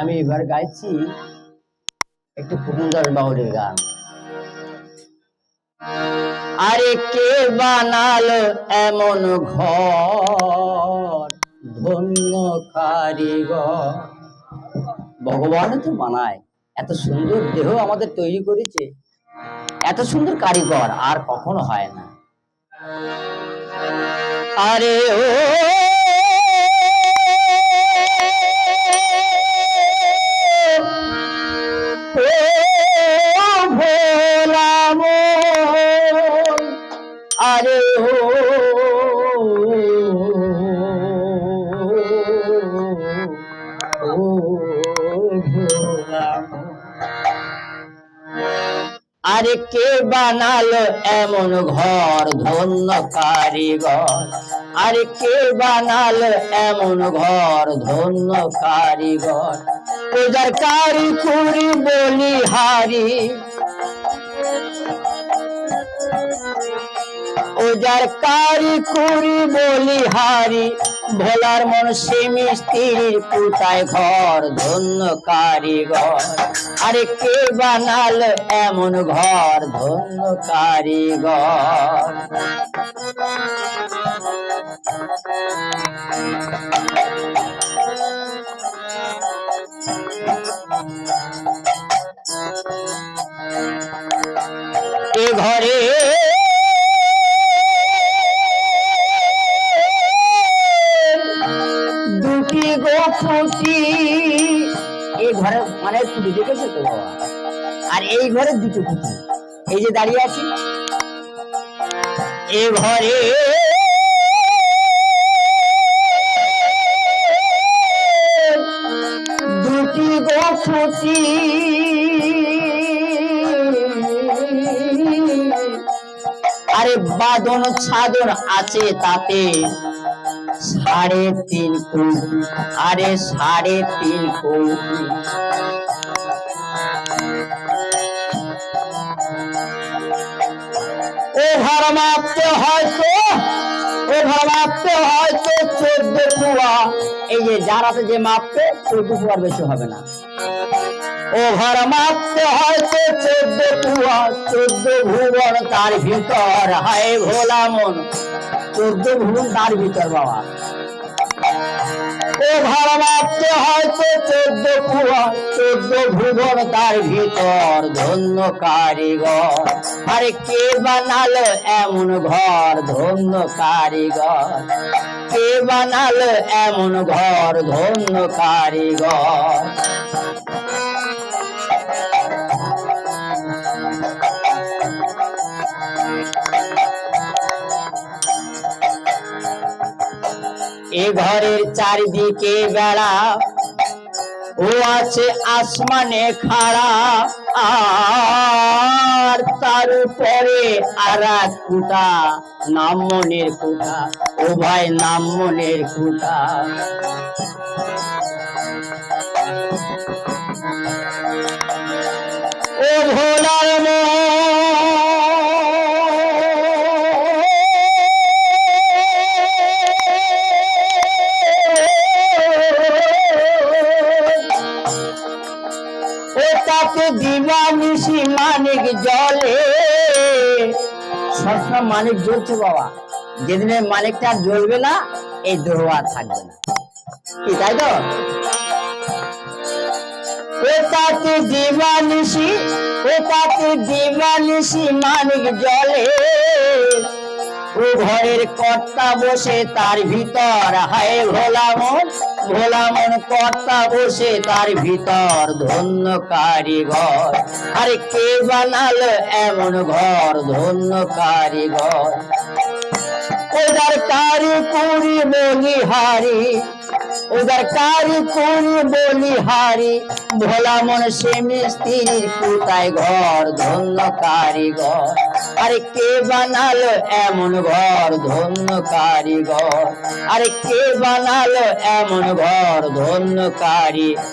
আমি এবার গাইছি একটু কুকুন্দার বাউলের গান। আরে কে বানালো এমন ঘর? ধন্য কারিগর। ভগবান তো বানায়। এত সুন্দর দেহ আমাদের তৈরি করেছে। এত সুন্দর কারিগর আর কখনো হয় না। আরে ও ভোলা মন। আরে কে বানালো এমন ঘর ধন্য কারিগর আরে কে বানালো এমন ঘর ধন্য কারিগর পূজার কারি কুরি বলি হারি। ওজার কারি কুরি বলি হারি, ভোলার মন সে মিস্ত্রির পুতায় ঘর, ধন্য কারিগর। আরে কে বানাল এমন ঘর, ধন্য কারিগর? এ ঘরে ঘরে মানে দেখেছ তো বাবা। আর এই ঘরে দুটো খুঁটি এই যে দাঁড়িয়ে আছি। এ ঘরে দুটি গো আরে বাদন ছাদন আছে তাতে। সাড়ে তিন কোটি আরে সাড়ে তিন কোটি ও ঘর মাপতে হয়তো ও ঘর মাপতে হয়তো চোদ্দ কুয়া এই যে যারাতে যে মাপতে চোদ্দ কুয়ার বেশি হবে না। ও ঘর মাপতে হয়তো চোদ্দ কুয়া, চোদ্দ ভুবন, তার ভিতর হায় ভোলা মন। চোদ্দ ভুবন তার ভিতর, বাবা। ও ঘর মাপতে হয়তো চোদ্দ কুয়া, চোদ্দ ভুবন তার ভিতর, ধন্য কারিগর। আরে কে বানালো এমন ঘর, ধন্য কারিগর? কে বানালো এমন ঘর, ধন্য কারিগর? এ ঘরের চারিদিকে বেড়া, ও আছে আসমানে খাড়া, আর তার উপরে আর এক কুটা নাম মনের কুটা ও ভাই নাম কুটা ও ভোলার ও তাকে দিবানিসি মানিক জলে। সবসময় মানিক জ্বলছে বাবা। যেদিনে মানিকটা জ্বলবে না, এই দোয়া থাকবে না। কি, তাই তো? ও দিবানিসি ও তাকে দিবানিসি মানিক জলে। ও ঘরের কর্তা বসে তার ভিতর হায় ভোলা মন। ভোলা মন কর্তা বসে তার ভিতর ধন্য কারিগর আরে কে বানাল এমন ঘর ধন্য কারিগর কুড়ি বলি হারি ওদার কারি কুড়ি বলি হারি ভোলা মন সে মিস্ত্রির পুতায় ঘর ধন্য কারিগর আরে কে বানালো এমন ঘর ধন্য কারিগর আরে কে বানালো এমন ঘর ধন্য কারিগর